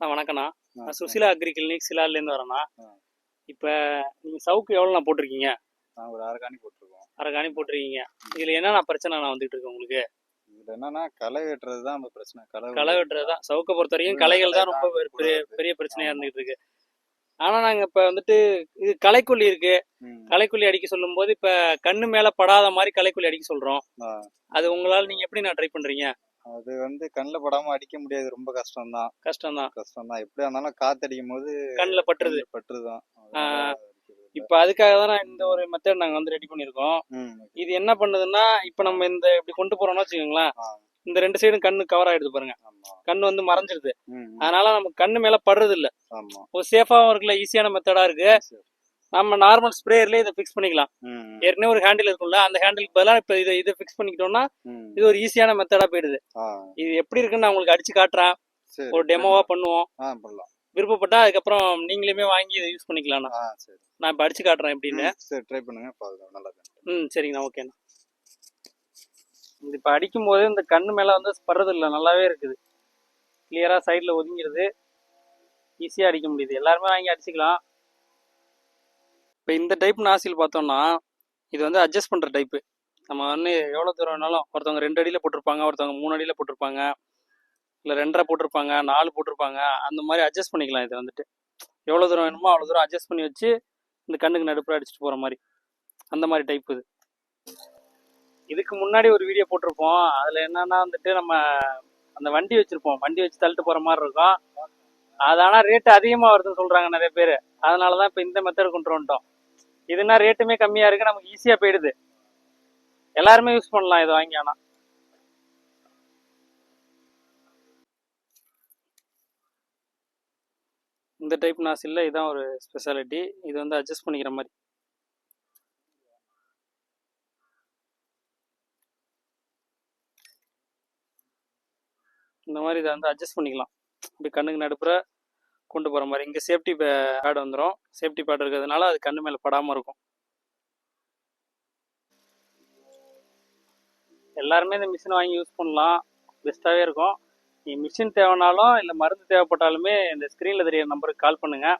அண்ணா வணக்கண்ணா நான் Susheela agri clinic சிலார்லேருந்து வரேண்ணா. இப்போ நீங்கள் சவுக்கு எவ்வளோண்ணா போட்டிருக்கீங்க? நான் ஒரு அரை காணி போட்டிருக்கோம். அரை காணி போட்டிருக்கீங்க. இதில் என்னென்ன பிரச்சனை நான் வந்துட்டு இருக்கு உங்களுக்கு? இதுல என்னன்னா களை வெட்டுறது தான் நம்ம பிரச்சனை. களை களை வெட்டுறது தான். சவுக்கை பொறுத்த வரைக்கும் ம், களைகள் தான் ரொம்ப பெரிய. பெரிய பிரச்சனையாக ஆமா. இருந்துகிட்டு இருக்கு ஆனால் நாங்கள் இப்போ வந்துட்டு இது களைக்கொல்லி இருக்கு. ம். களைக்கொல்லி அடிக்க சொல்லும்போது இப்போ கண்ணு மேலே படாத மாதிரி களைக்கொல்லி அடிக்க சொல்கிறோம் ஆ, அது உங்களால் நீங்கள் எப்படி நான் ட்ரை பண்ணுறீங்க அது வந்து கண்ணில் படாம அடிக்க முடியாது. ரொம்ப கஷ்டம் தான் கஷ்டம் தான் கஷ்டம் தான் எப்படியா இருந்தாலும் காத்தடிக்கும் போது கண்ணில் பட்டுருது. பட்டுருதான். இப்போ அதுக்காக தான் நான் இந்த ஒரு மெத்தட் நாங்கள் வந்து ரெடி பண்ணியிருக்கோம். இது என்ன பண்ணுதுன்னா இப்போ நம்ம இந்த இப்படி கொண்டு போறோம்னு வச்சுக்கோங்களேன் இந்த ரெண்டு சைடும் கண்ணு கவர் ஆயிடுது பாருங்க. கண்ணு வந்து மறைஞ்சிருது. அதனால நம்ம கண்ணு மேல படுறது இல்ல ஒரு சேஃபாவும் இருக்குல்ல ஈஸியான மெத்தடா இருக்கு. நம்ம நார்மல் ஸ்ப்ரேயர்லயே இதை ஃபிக்ஸ் பண்ணிக்கலாம். ஏற்கனவே ஒரு ஹேண்டில் இருக்கும்ல அந்த ஹேண்டிலுக்கு பதிலாக இப்போ இதை இதை ஃபிக்ஸ் பண்ணிக்கிட்டோம்னா. இது ஒரு ஈஸியான மெத்தடா போயிடுது. இது எப்படி இருக்குன்னு நான் உங்களுக்கு அடிச்சு காட்டுறேன். ஒரு டெமோவா பண்ணுவோம். விருப்பப்பட்டா அதுக்கப்புறம் நீங்களுமே வாங்கி இதை யூஸ் பண்ணிக்கலாம் ஆ சரி. நான் இப்போ அடிச்சு காட்டுறேன் எப்படின்னு. சரி ட்ரை பண்ணுங்க நல்லா ம் சரிங்கண்ணா ஓகேண்ணா. இது இப்போ அடிக்கும்போது இந்த கண்ணு மேலே வந்து படுறது இல்லை நல்லாவே இருக்குது. கிளியராக சைடில் ஒதுங்கிடுது ஈஸியாக அடிக்க முடியுது. எல்லாருமே வாங்கி அடிச்சுக்கலாம். இப்போ இந்த டைப் நாசில் பார்த்தோம்னா இது வந்து அட்ஜஸ்ட் பண்ணுற டைப்பு நம்ம வந்து எவ்வளோ தூரம் வேணாலும் ஒருத்தவங்க ரெண்டு அடியில் போட்டிருப்பாங்க ஒருத்தவங்க மூணு அடியில் போட்டிருப்பாங்க இல்லை ரெண்டரை போட்டிருப்பாங்க நாலு போட்டிருப்பாங்க அந்த மாதிரி அட்ஜஸ்ட் பண்ணிக்கலாம் இதை வந்துட்டு. எவ்வளோ தூரம் வேணுமோ அவ்வளோ தூரம் அட்ஜஸ்ட் பண்ணி வச்சு இந்த கண்ணுக்கு நடுப்புற அடிச்சுட்டு போகிற மாதிரி. அந்த மாதிரி டைப் இது. இதுக்கு முன்னாடி ஒரு வீடியோ போட்டிருப்போம். அதில் என்னன்னா வந்துட்டு நம்ம அந்த வண்டி வச்சுருப்போம். வண்டி வச்சு தள்ளிட்டு போகிற மாதிரி இருக்கும். அது ஆனால் ரேட்டு அதிகமாக வருதுன்னு சொல்கிறாங்க நிறைய பேர். அதனால தான் இப்போ இந்த மெத்தட் கொண்டு வந்துட்டோம். இதுனா ரேட்டுமே கம்மியாக இருக்குது நமக்கு ஈஸியாக போயிடுது. எல்லாருமே யூஸ் பண்ணலாம் இதை வாங்கி ஆனால் இந்த டைப் நாசில்ல இதுதான் ஒரு ஸ்பெஷாலிட்டி இது வந்து அட்ஜஸ்ட் பண்ணிக்கிற மாதிரி. இந்த மாதிரி இதை வந்து அட்ஜஸ்ட் பண்ணிக்கலாம். இப்படி கண்ணுக்கு நடுப்புற கொண்டு போகிற மாதிரி. இங்கே சேஃப்டி பேட் வந்துடும் சேஃப்டி பேட் இருக்கிறதுனால அது கண்ணு மேலே படாமல் இருக்கும். எல்லாருமே இந்த மிஷினை வாங்கி யூஸ் பண்ணலாம். பெஸ்ட்டாகவே இருக்கும். நீ மிஷின் தேவைனாலும் இல்லை மருந்து தேவைப்பட்டாலுமே இந்த ஸ்க்ரீனில் தெரியிற நம்பருக்கு கால் பண்ணுங்கள்